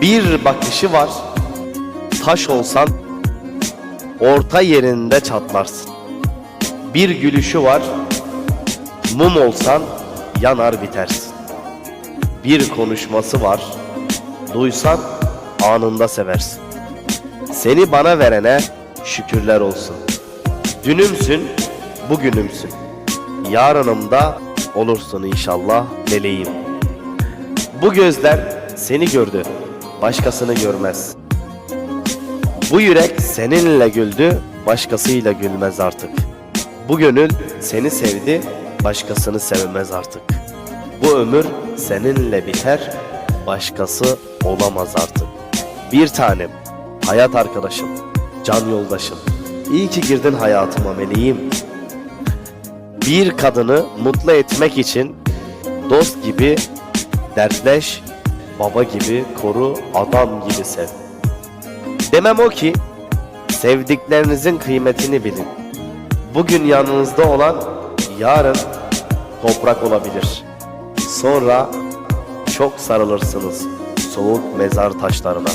Bir bakışı var, taş olsan orta yerinde çatlarsın. Bir gülüşü var, mum olsan yanar bitersin. Bir konuşması var, duysan anında seversin. Seni bana verene şükürler olsun. Dünümsün, bugünümsün. Yarınımda olursun inşallah meleğim. Bu gözler seni gördü, başkasını görmez. Bu yürek seninle güldü, başkasıyla gülmez artık. Bu gönül seni sevdi, başkasını sevmez artık. Bu ömür seninle biter, başkası olamaz artık. Bir tanem, hayat arkadaşım, can yoldaşım. İyi ki girdin hayatıma meleğim. Bir kadını mutlu etmek için dost gibi dertleş, baba gibi koru, adam gibi sev. Demem o ki sevdiklerinizin kıymetini bilin. Bugün yanınızda olan yarın toprak olabilir. Sonra çok sarılırsınız soğuk mezar taşlarına.